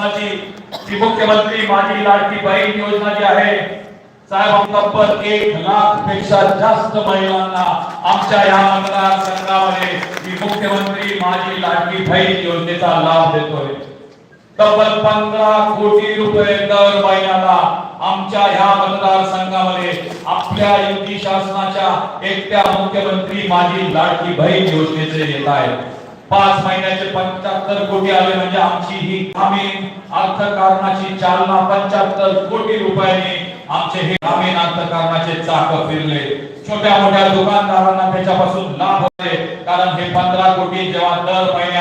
शासनाची जी मुख्यमंत्री माझी लाडकी बहीण योजना जी आहे साहेब तब्बल एक लाखपेक्षा जास्त महिलांना आमच्या या मतदारसंघामध्ये मी मुख्यमंत्री माझी लाडकी बहीण योजनेचा लाभ देतोय. तब्बल पंधरा कोटी रुपये दर महिन्याला आमच्या ह्या मतदारसंघामध्ये आपल्या युती शासनाच्या एकट्या मुख्यमंत्री माझी लाडकी बहीण योजनेचे येत आहेत. पाच महिन्याचे पंच्याहत्तर कोटी आले म्हणजे आमची ही आम्ही अर्थकारणाची चालना पंच्याहत्तर कोटी रुपयांनी आमचे हे ग्रामीण अर्थकारणाचे चाक फिरले. छोट्या मोठ्या दुकानदारांना त्याच्यापासून लाभ होते. कारण हे पंधरा कोटी जेव्हा दर महिन्या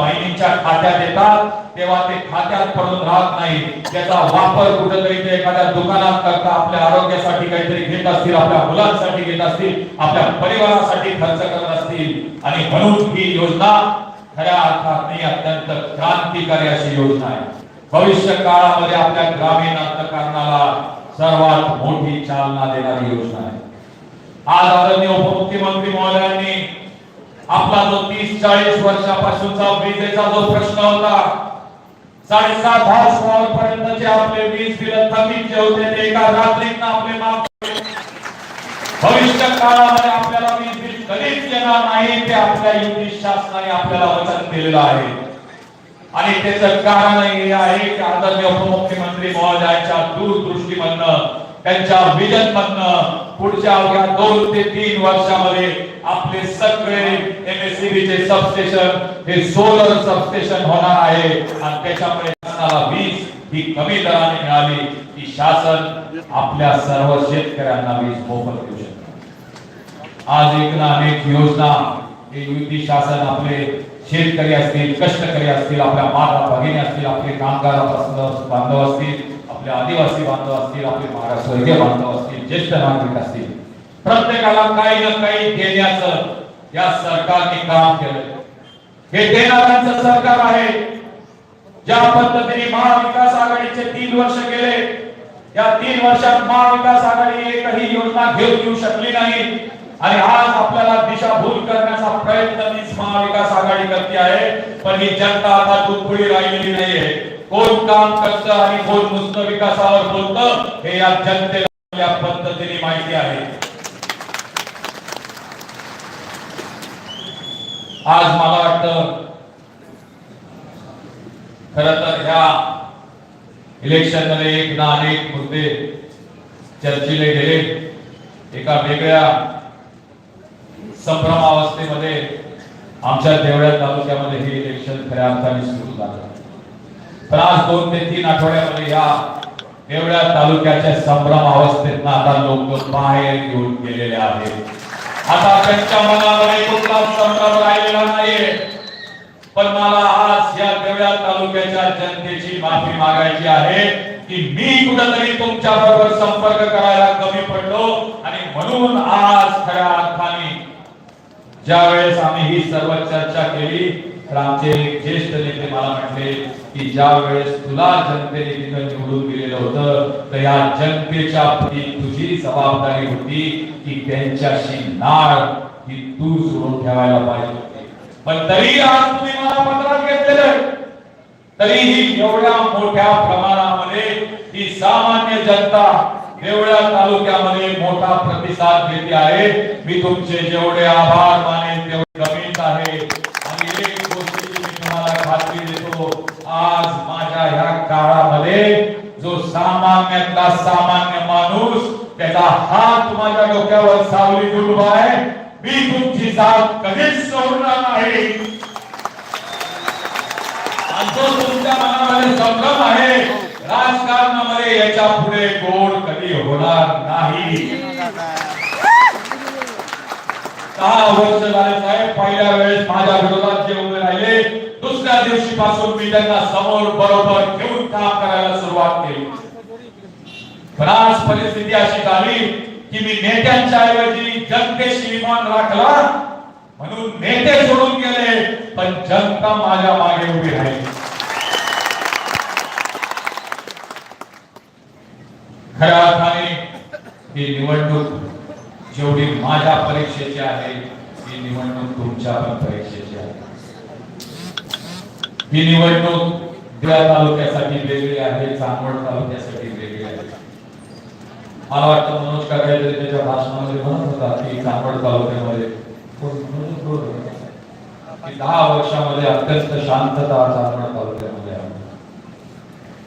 बहिणींच्या खात्यात येतात तेव्हा ते खात्यात पडून राहत नाही. त्याचा वापर कुठेतरी ते एखाद्या दुकानात करता आपल्या आरोग्यासाठी काहीतरी घेत असतील आपल्या मुलांसाठी घेत असतील आपल्या परिवारासाठी खर्च करत असतील. आणि म्हणून ही योजना खऱ्या अर्थाने अत्यंत क्रांतिकारी अशी योजना आहे. भविष्य काळामध्ये आपल्या ग्रामीण अर्थकारणाला सर्वात मोठी चालना देणारी योजना आहे. आज आदरणीय उपमुख्यमंत्री महोदयांनी आपला जो तीस चाळीस वर्षापासूनचा विजेचा जो प्रश्न होता साडेसात हार्स पॉवर पर्यंतचे आपले वीज बिल थकीत जे होते ते एका रात्रीत आपले माफ भविष्य काळामध्ये आपल्याला वीज बिल कधीच येणार नाही ते आपल्या युती शासनाने आपल्याला वचन दिलेलं आहे. आणि त्याच कारण हे आहे की आदरणीय उपमुख्यमंत्री महोदयांच्या दूरदृष्टीमधनं त्यांच्या विजन मधनं पुढच्या अवघ्या दोन ते तीन वर्षामध्ये आपले सगळे एमएससीबी चे सबस्टेशन हे सोलर सबस्टेशन होणार आहे. आणि त्याच्यामुळे वीज ही कमी दराने मिळाली. की शासन आपल्या सर्व शेतकऱ्यांना वीज मोफत देऊ शकत. आज एक ना अनेक योजना. हे युती शासन आपले शेतकरी असतील कष्टकरी असतील आपल्या माता भगिनी असतील आपले कामगार बांधव असतील आपले आदिवासी बांधव असतील आपले महाराष्ट्रीय बांधव असतील ज्येष्ठ नागरिक असतील प्रत्येकाला काही ना काही देण्याचं या सरकारने काम केलं हे देणाऱ्यांचं सरकार आहे. ज्या पद्धतीने महाविकास आघाडीचे तीन वर्ष गेले या तीन वर्षात महाविकास आघाडी एकही योजना घेऊन येऊ शकली नाही. आणि आज आपल्याला दिशाभूल करण्याचा प्रयत्न महाविकास आघाडी करते आहे पण ही जनता आता दुधपुडी राहिलेली नाहीये. कोण काम करतं आणि कोण नुसतं विकासावर बोलतं हे या जनतेला या पद्धतीने माहिती आहे. आज मला वाटतं खर तर ह्या इलेक्शनमध्ये एक ना अनेक मुद्दे चर्चिले गेले. एका वेगळ्या संभ्रमावस्थेमध्ये आमच्या देवळ्या तालुक्यामध्ये हे इलेक्शन खऱ्या अर्थाने सुरू झालं. तर आज दोन ते तीन आठवड्यामध्ये या देवळ्या तालुक्याच्या संभ्रम अवस्थेत आता लोक बाहेर घेऊन गेलेले आहेत. आता त्यांच्या मनामध्ये कुठला संभ्रम राहिलेला नाहीये. पण मला आज या देवळ्या तालुक्याच्या जनतेची माफी मागायची आहे की मी कुठेतरी तुमच्या बरोबर संपर्क करायला कमी पडलो आणि म्हणून आज खऱ्या अर्थाने ज्या वेळेस आम्ही ही सर्व चर्चा केली तर आमचे ज्येष्ठ नेते मला म्हटले की ज्या वेळेस तुला जनतेने तिथं निवडून दिलेलं होतं, तर या जनतेच्या प्रती तुझी जबाबदारी होती की त्यांच्याशी नाळ ही तू सोडून ठेवायला पाहिजे पण तरी आज तुम्ही मला पत्रात घेतलेलं तरीही एवढ्या मोठ्या प्रमाणामध्ये ही सामान्य जनता एवढ्या तालुक्यामध्ये मोठा प्रतिसाद देते आहे. मी तुमचे जेवढे आभार मानेन, तेवढे कमीच आहे. आज माझ्या ह्या काळामध्ये जो सामान्यातला सामान्य माणूस त्याचा हात माझ्या डोक्यावर सावली घेऊन उभा आहे. मी तुमची साथ कधीच सोडणार नाही. जो तुमच्या मनामध्ये संभ्रम आहे राजकारणामध्ये याच्यापुढे गोड कधी होणार नाही. दहा वर्ष झाले साहेब पहिल्या वेळेस माझ्या विरोधात जे उभे राहिले दुसऱ्या दिवशी पासून मी त्यांना समोर बरोबर घेऊन काम करायला सुरुवात केली. पण आज परिस्थिती अशी झाली की मी नेत्यांच्या ऐवजी जनतेशी विमान राखला म्हणून नेते सोडून गेले पण जनता माझ्या मागे उभी राहिली. खऱ्या अर्थाने ही निवडणूक जेवढी माझ्या परीक्षेची आहे ही निवडणूक तुमच्या पण परीक्षेची आहे. ही निवडणूक धुळ्या तालुक्यासाठी वेगळी आहे चांदवड तालुक्यासाठी वेगळी आहे. मला वाटतं मनोज काकायतरी त्याच्या भाषणामध्ये म्हणत होता की चांदवड तालुक्यामध्ये दहा वर्षामध्ये अत्यंत शांतता चांदवड तालुक्यामध्ये आहे.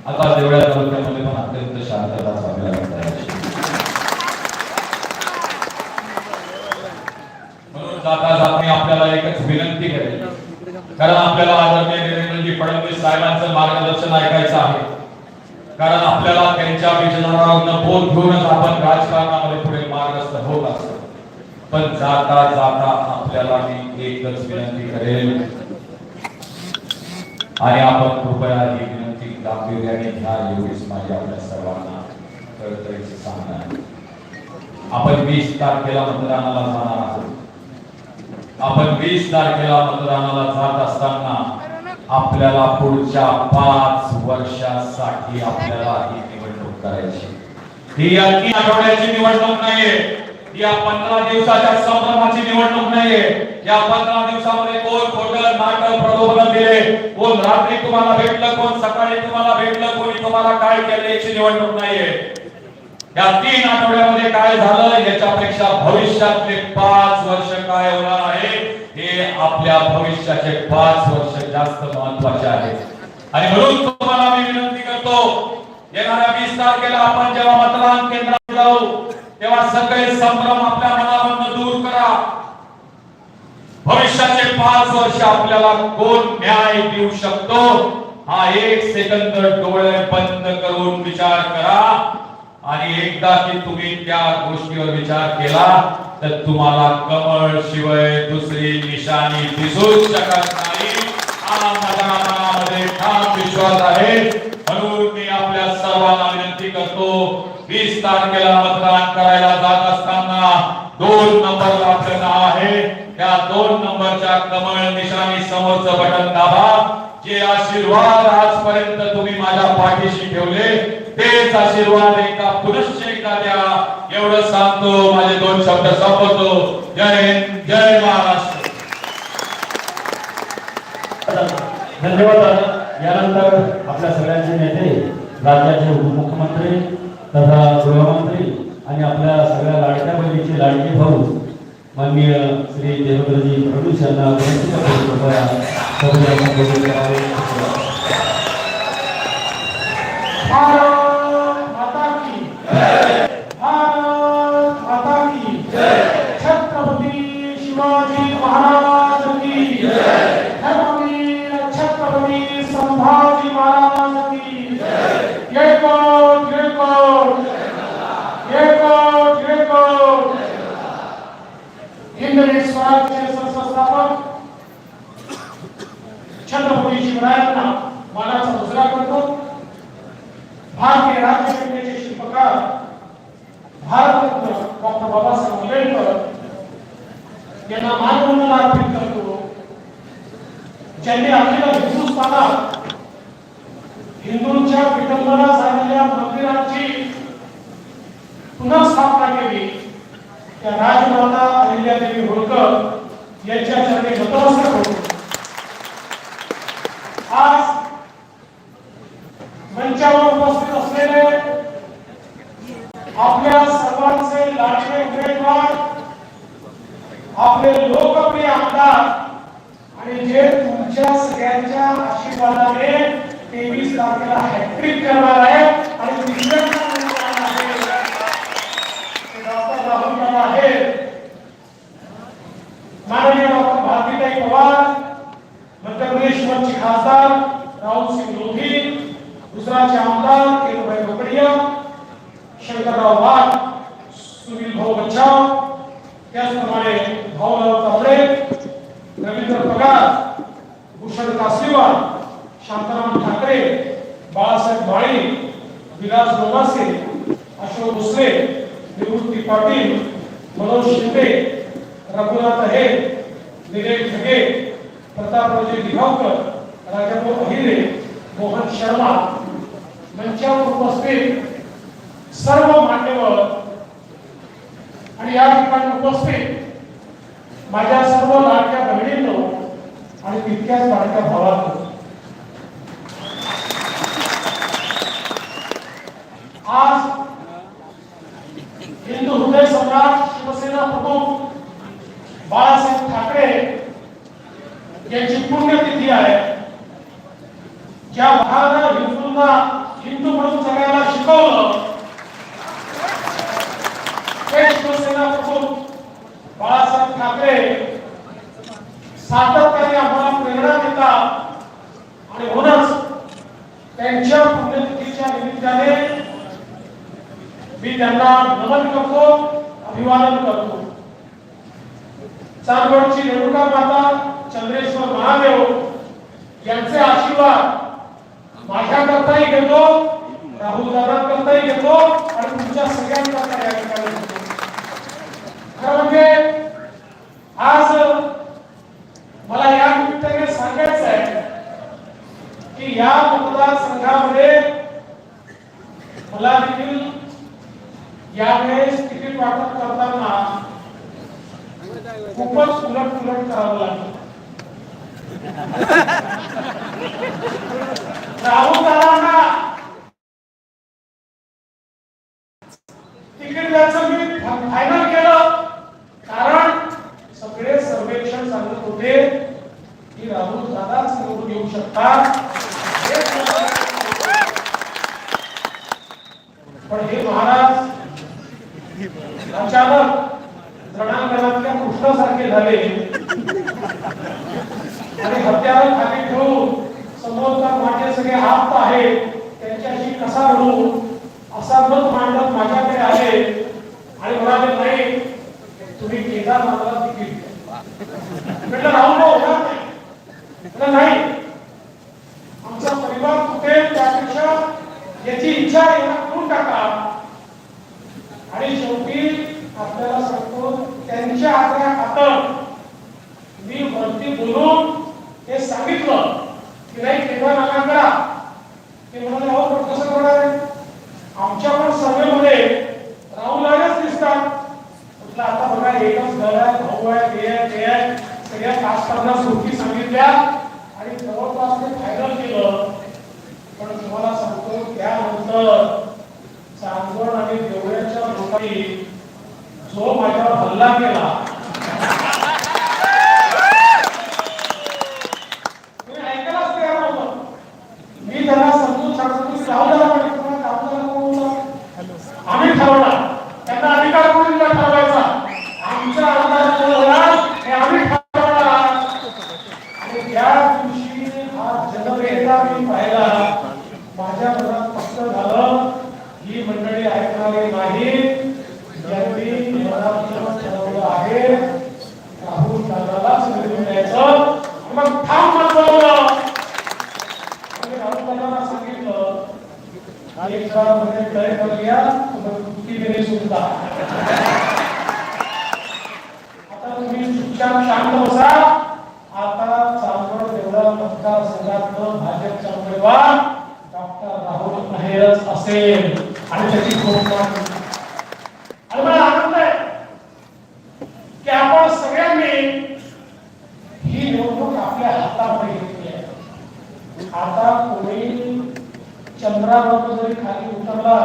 आता देवळ्या तालुक्यामध्ये पण अत्यंत शांतता आपल्याला करायची म्हणून जाता जाता आपल्याला एकच विनंती करायची कारण आपल्याला आदरणीय देवेंद्रजी फडणवीस साहेबांचं मार्गदर्शन ऐकायचं आहे. कारण आपल्याला त्यांच्या विचारांना बोध घेऊनच आपण राजकारणामध्ये पुढे मार्गस्थ होत असतो. पण जाता जाता आपल्याला मी एकच विनंती करेल आणि आपण कृपया ही विनंती गांभीर्याने घ्या एवढीच माझी आपल्या सर्वांना कळकळीची सांगणार आपण वीस तारखेला मतदानाला जाणार आहोत. आपण वीस तारखेला मतदानाला जात असताना आपल्याला पुढच्या पाच वर्षासाठी आपल्याला ही निवडणूक करायची. ही तीन आठवड्याची निवडणूक नाहीये. या पंधरा दिवसाच्या संभ्रमाची निवडणूक नाहीये. या पंधरा दिवसामध्ये कोण खोटल नाटक प्रलोभन दिले? कोण रात्री तुम्हाला भेटलं कोण सकाळी तुम्हाला भेटलं कोणी तुम्हाला काय केलं याची निवडणूक नाहीये. या तीन आठवड्यामध्ये काय झालं याच्यापेक्षा भविष्यातले पाच वर्ष काय होणार आहे? हे आपल्या भविष्याचे पाच वर्ष जास्त महत्त्वाचे आहे आणि म्हणून तुम्हाला मी विनंती करतो येणाऱ्या वीस तारखेला आपण जेव्हा मतदान केंद्रात जाऊ तेव्हा सगळे संभ्रम आपल्या मनामधून दूर करा. भविष्याचे पाच वर्ष आपल्याला कोण न्याय देऊ शकतो? हा एक सेकंद डोळे बंद करून विचार करा. आणि एकदा की तुम्ही त्या गोष्टीवर विचार केला तर तुम्हाला कमळ शिवाय दुसरी निशाणी दिसूच शकत नाही. हा माझ्या मनामध्ये ठाम विश्वास आहे. म्हणून मी आपल्या सर्वांना विनंती करतो वीस तारखेला मतदान करायला जात असताना दोन नंबर आपल्याला आहे. त्या दोन नंबरच्या कमळ निशाणी समोरचं बटन दाबा. जे आशीर्वाद आजपर्यंत तुम्ही माझ्या पाठीशी ठेवले तेच आशीर्वाद एकदा पुनश्च एकदा द्या. एवढं सांगतो माझे दोन शब्द संपवतो. जय हिंद जय महाराष्ट्र. धन्यवाद. यानंतर आपल्या सगळ्यांचे नेते राज्याचे उपमुख्यमंत्री तथा गृहमंत्री आणि आपल्या सगळ्या लाडक्या बहिणीचे लाडके भाऊ माननीय श्री देवेंद्रजी फडणवीस यांना कृपया सगळ्या संबोधित करावे भारत माता की भारत माता की छत्रपती शिवाजी महाराज की धर्मवीर छत्रपती संभाजी महाराज की येकोट येकोट येकोट येकोट हिंदवी स्वराज्य संस्थापक छत्रपती शिवरायांना मानाचा मुजरा करतो भारतीय राज्यघटनेचे शिल्पकार भारतरत्न डॉक्टर बाबासाहेब आंबेडकर यांना मानवंदना अर्पित करतो ज्यांनी आपल्याला हिंदुस्थानात हिंदूंच्या विटंबना झालेल्या मंदिरांची पुनर्स्थापना केली. त्या राजमाता अहिल्यादेवी होळकर यांच्या चरणी नतमस्तक होतो. आज मंचावर उपस्थित असलेले आपल्या सर्वांचे लाडके उमेदवार आपले लोकप्रिय आमदार आणि जे तुमच्या सगळ्यांच्या आशीर्वादाने तेवीस तारखेला हॅट्रिक करणार आहे आणि तिसऱ्यांदा निवडून आहे. ते डॉक्टर राहुल दादा आहेत माननीय डॉक्टर भारतीताई पवार मध्य प्रदेश वरचे खासदार राहुल सिंग लोधी गुजरातचे आमदार केतुभाई रोकडिया शंकरराव वाघ सुनील भाऊ बच्चाव त्याचप्रमाणे भाऊराव तांबडे रवींद्र पगार भूषण कासलीवाल शांताराम ठाकरे बाळासाहेब माळी विलास डोमासे अशोक भोसले निवृत्ती पाटील मनोज शिंदे रघुनाथ हे निलेश ढगे प्रतापरावजी दिघावकर राजाभाऊ अहिरे मोहन शर्मा मंचावर उपस्थित सर्व मान्यवर आणि या ठिकाणी उपस्थित माझ्या सर्व लाडक्या बहिणींनो आणि तितक्याच लाडक्या भावांनो शहानं हिंदूंना हिंदू म्हणून सगळ्याला शिकवलं ते शिवसेना प्रमुख बाळासाहेब ठाकरे सातत्याने आम्हाला प्रेरणा देतात आणि म्हणूनच त्यांच्या पुण्यतिथीच्या निमित्ताने मी त्यांना नमन करतो अभिवादन करतो. चांदवडची रेणुका माता चंद्रेश्वर महादेव यांचे आशीर्वाद माझ्याकरताही घेतो राहुल दादांकरताही घेतो आणि तुमच्या सगळ्यांकरता या ठिकाणी खरं म्हणजे आज मला या निमित्ताने सांगायचं आहे की या मतदारसंघामध्ये मला देखील यावेळेस तिकीट वाटप करताना खूपच उलट उलट करावं लागलं राहुल दादांना तिकीट द्यायचं मी फायनल केलं कारण सगळे सर्वेक्षण सांगत होते की राहुल दादाच निवडून येऊ शकतात हेच मला- पण हे महाराज अचानक रणांगणातल्या कृष्णासारखे झाले आणि हत्यार खाली ठेवून समोरचा माझे सगळे आप्त आहेत त्यांच्याशी कसा लढू असा मत मांडत माझ्याकडे आले लागत नाही. तुम्ही केदारनाथला तिकीट. म्हटलं राहून होणार नाही. नाही. आमचा परिवार तुटेल त्यापेक्षा याची इच्छा आहे ना करून टाका. आणि शेवटी आपल्याला सांगतो त्यांच्या आग्रह खातर मी वरती बोलून हे सांगितलं की नाही केव्हा करा? ते म्हणाले हो पण कसं करणार आहे. आमच्या पण सभेमध्ये राहुल दादाच दिसतात म्हटलं आता बघा एकच घर आहे भाऊ आहे ते आहे सगळ्या पाच सुखी सांगितल्या आणि जवळपास ते फायनल केलं पण तुम्हाला सांगतो त्यानंतर चांदवड आणि देवळ्याच्या लोकांनी जो माझ्यावर हल्ला केला मी ऐकायलाच तयार नव्हतं मी त्यांना समजून सांगतो की राहू द्या म्हणे, तुम्हाला राहू द्या नको बोलू. आम्ही ठरवणार त्यांना अधिकार कोणी दिला ठरवायचा आमच्या आमदार कोण होणार हे आम्ही ठरवणार आणि त्या दिवशी हा जनतेचा मी पाहिला माझ्या मनात फक्त झालं ही मंडळी ऐकणारे नाही ज्यांनी मनात ठरवलं आहे राहुल दादालाच निवडून द्यायचं मग ठाम मत लावलं आणि राहुल दादांना सांगितलं एक बार मैंने तय कर लिया तो मैं खुद की भी नहीं सुनता आता तुम्ही चुपचाप शांत बसा आता चांदवड देवळा मतदारसंघातलं भाजपचा उमेदवार डॉक्टर राहुल आहेरच असेल आणि त्याची घोषणा केली. आणि मला आनंद आहे की आपण सगळ्यांनी ही निवडणूक आपल्या हातामध्ये घेतली आहे आता कोणी चंद्रावर जरी खाली उतरला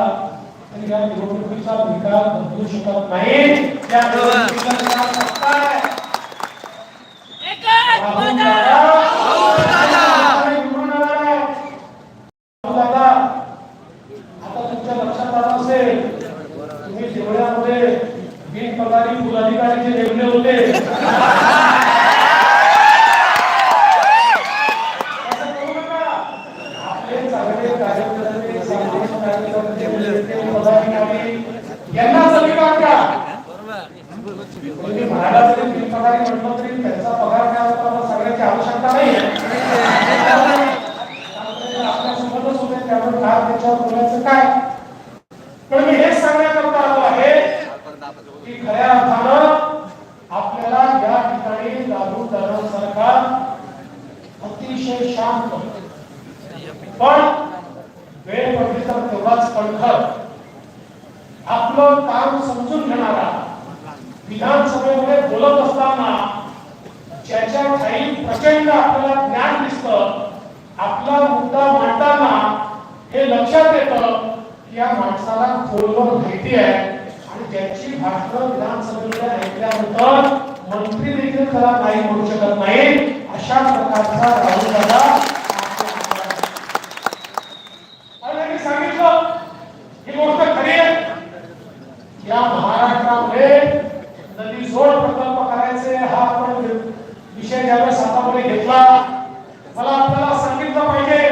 तरी या निवडणुकीचा निकाल बदलू शकत नाही या निवडणुकीचा निकाल पक्का आहे. राहुल दादा, निवडून येणार आहे. राहुल दादा, आता तुमच्या लक्षात आलं असेल तुम्ही देवळ्यामध्ये बिनपगारी फुल अधिकारीचे नेमले होते असं करू नका. आपले चांगले कार्यकर्ते, सामाजिक कार्यकर्ते, नेते, पदाधिकारी यांना स्वीकार करा. म्हटलं तरी त्यांचा पगार काय होता सांगण्याची आवश्यकता नाही आपल्यासोबतच होते त्यामुळे काय त्याच्यावर बोलायचं काय पण मी हेच सांगण्याकरता आलो आहे की खऱ्या अर्थानं आपल्याला या ठिकाणी लागू अतिशय शांत पण वेळ पडली तर तेव्हाच कणखर आपलं काम समजून घेणारा विधानसभेमध्ये बोलत असताना ज्याच्या ठाई प्रचंड आपल्याला ज्ञान दिसतं आपला मुद्दा मांडताना हे लक्षात येतं की या माणसाला खोलवर माहिती आहे आणि ज्याची भाषण विधानसभेमध्ये ऐकल्यानंतर मंत्री देखील त्याला नाही म्हणू शकत नाही अशा प्रकारचा राहुल दादा सांगितलं ही गोष्ट खरी आहे. या महाराष्ट्रामध्ये जोड प्रकल्प करायचे हा आपण विषय ज्यावेळेस हातामध्ये घेतला मला आपल्याला सांगितलं पाहिजे.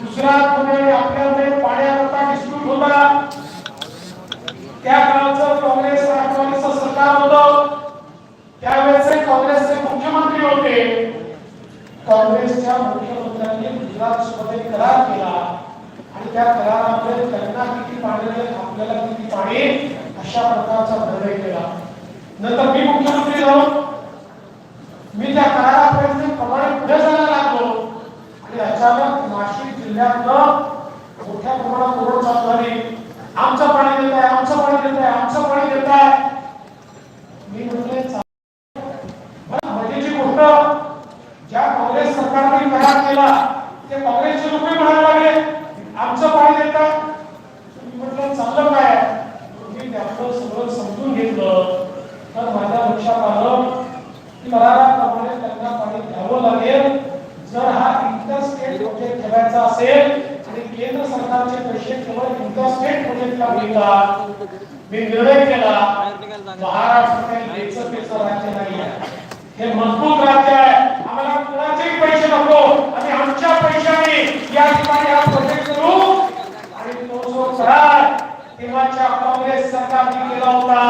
गुजरातमध्ये आपल्यामध्ये पाण्याकरता डिस्प्यूट होता त्या काळाचं काँग्रेस राष्ट्रवादीचं सरकार होतं. त्यावेळेचे काँग्रेसचे मुख्यमंत्री होते. काँग्रेसच्या मुख्यमंत्र्यांनी गुजरात मध्ये करार केला. आणि त्या करारामध्ये त्यांना किती पाणी आपल्याला किती पाणी अशा प्रकारचा निर्णय केला. नंतर मी मुख्यमंत्री झालो मी त्या कराराप्रमाणे प्रमाणे पुढे जायला लागलो. आणि अचानक नाशिक जिल्ह्यातलं मोठ्या प्रमाणात ओरड चालू झाली. आमचं पाणी देत आहे आमचं पाणी देत आहे आमचं पाणी देत आहे. मी म्हटले पण मजेची गोष्ट ज्या काँग्रेस सरकारने करार केला ते काँग्रेसचे लोक म्हणायला लागले आमचं पाणी देतात मी म्हटलं चाललं काय मी त्यातलं सगळं समजून घेतलं तर माझ्या लक्षात आलं की कराराप्रमाणे त्यांना पाणी द्यावं लागेल. जर हा इंटरस्टेट प्रोजेक्ट ठेवायचा असेल आणि केंद्र सरकारचे पैसे केवळ इंटरस्टेट प्रोजेक्टला मिळतात मी निर्णय केला महाराष्ट्र काही लेचं पेचं राज्य नाही आहे. हे मजबूत राज्य आहे. आम्हाला कोणाचेही पैसे नको. आणि आमच्या पैशाने या ठिकाणी हा प्रोजेक्ट करू. आणि तो जो करार तेव्हाच्या काँग्रेस सरकारने केला होता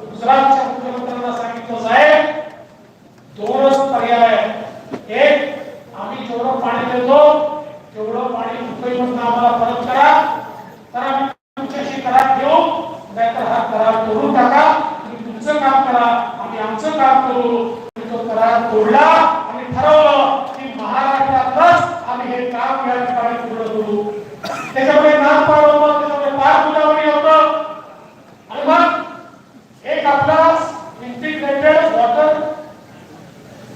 गुजरातच्या मुख्यमंत्र्यांना सांगितलं साहेब दोनच पर्याय आहेत. एक आम्ही जेवढं पाणी देतो तेवढं पाणी मुंबईमधून आम्हाला परत करा. तर आम्ही तुमच्याशी करार घेऊ. नाहीतर हा करार तोडून टाका. तुम्ही तुमचं काम करा. आम्ही आमचं काम करू. तो करार तोडला आणि ठरवलं की महाराष्ट्रातच आम्ही हे काम या ठिकाणी पूर्ण करू. त्याच्यामुळे नागपाड होतं त्याच्यामध्ये पाच गुलावणी होतं आणि मग एक आपला इंटिग्रेटेड वॉटर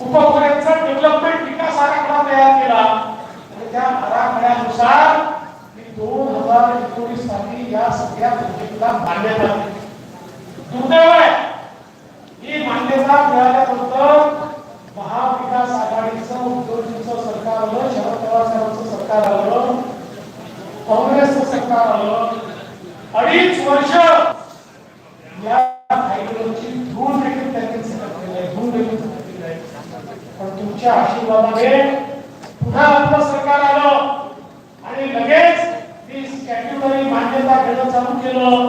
उपक्रमांचा डेव्हलपमेंट विकास आराखडा तयार केला आणि त्या आराखड्यानुसार मी दोन हजार एकोणीस साली या सुद्धा मान्यता दुर्दैव आहे ही मान्यता मिळाल्यानंतर महाविकास आघाडीचं उद्धवजींचं सरकार आलं शरद पवार साहेबांचं सरकार आलं काँग्रेसचं सरकार आलं. अडीच वर्ष या हायवेची धूळ देखील त्यांनी सटक केली आहे धूळ देखील केली आहे. पण तुमच्या आशीर्वादाने पुन्हा आपलं सरकार आलं. आणि लगेच ती स्टॅट्युटरी मान्यता घेणं चालू केलं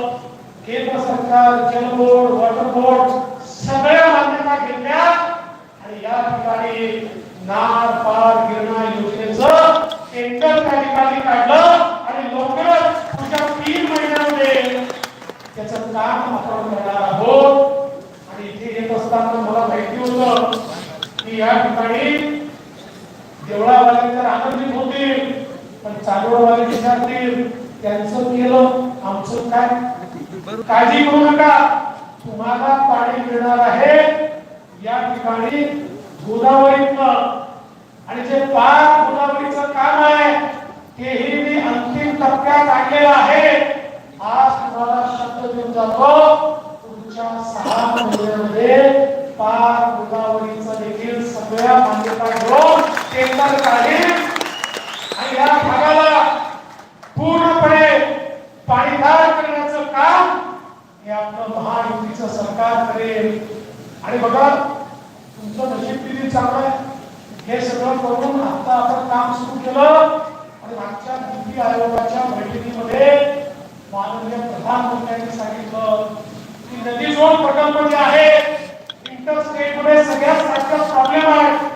केंद्र सरकार जल बोर्ड वॉटर बोर्ड सगळ्या मान्यता घेतल्या आणि या ठिकाणी नार पार गिरणा योजनेचं टेंडर त्या ठिकाणी काढलं आणि लवकरच पुढच्या तीन महिन्यामध्ये त्याचं काम आपण करणार आहोत. आणि इथे येत असताना मला माहिती होतं की या ठिकाणी देवळावाले तर आनंदित होतील पण चालवडवाले विचारतील त्यांचं केलं. आमचं काय? काळजी करू नका. तुम्हाला पाणी मिळणार आहे. या ठिकाणी गोदावरीतनं आणि जे पार गोदावरीचं काम आहे तेही मी अंतिम टप्प्यात आणलेलं आहे. आज तुम्हाला शब्द देऊन जातो पुढच्या सहा महिन्यामध्ये पार गोदावरीचं देखील सगळ्या मान्यता घेऊन टेंडर काढील आणि या भागाला पूर्णपणे पाणीदार करण्याचं काम हे आपलं महायुतीचं सरकार करेल. आणि बघा तुमचं नशीब किती चांगलं आहे. हे सगळं करून आता आपण काम सुरू केलं. आणि मागच्या नीती आयोगाच्या बैठकीमध्ये माननीय प्रधानमंत्र्यांनी सांगितलं की नदी झोन प्रकल्प जे आहे इंटरमध्ये सगळ्यात जास्त प्रॉब्लेम आहे.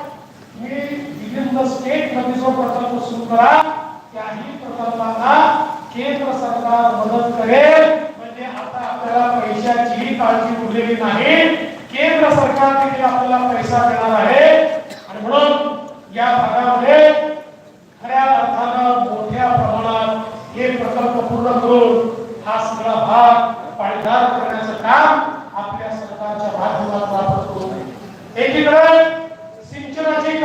विविध स्टेटमध्ये जो प्रकल्प सुरू करा त्याही प्रकल्पांना केंद्र सरकार मदत करेल. म्हणजे आता आपल्याला पैशाची काळजी उरलेली नाही. केंद्र सरकार देखील आपल्याला पैसा देणार आहे. आणि म्हणून या भागामध्ये खऱ्या अर्थानं मोठ्या प्रमाणात हे प्रकल्प पूर्ण करून हा सगळा भाग पाळीदार करण्याचं काम आपल्या सरकारच्या माध्यमातून आपण करू नये. एकीकडे सिंचनाची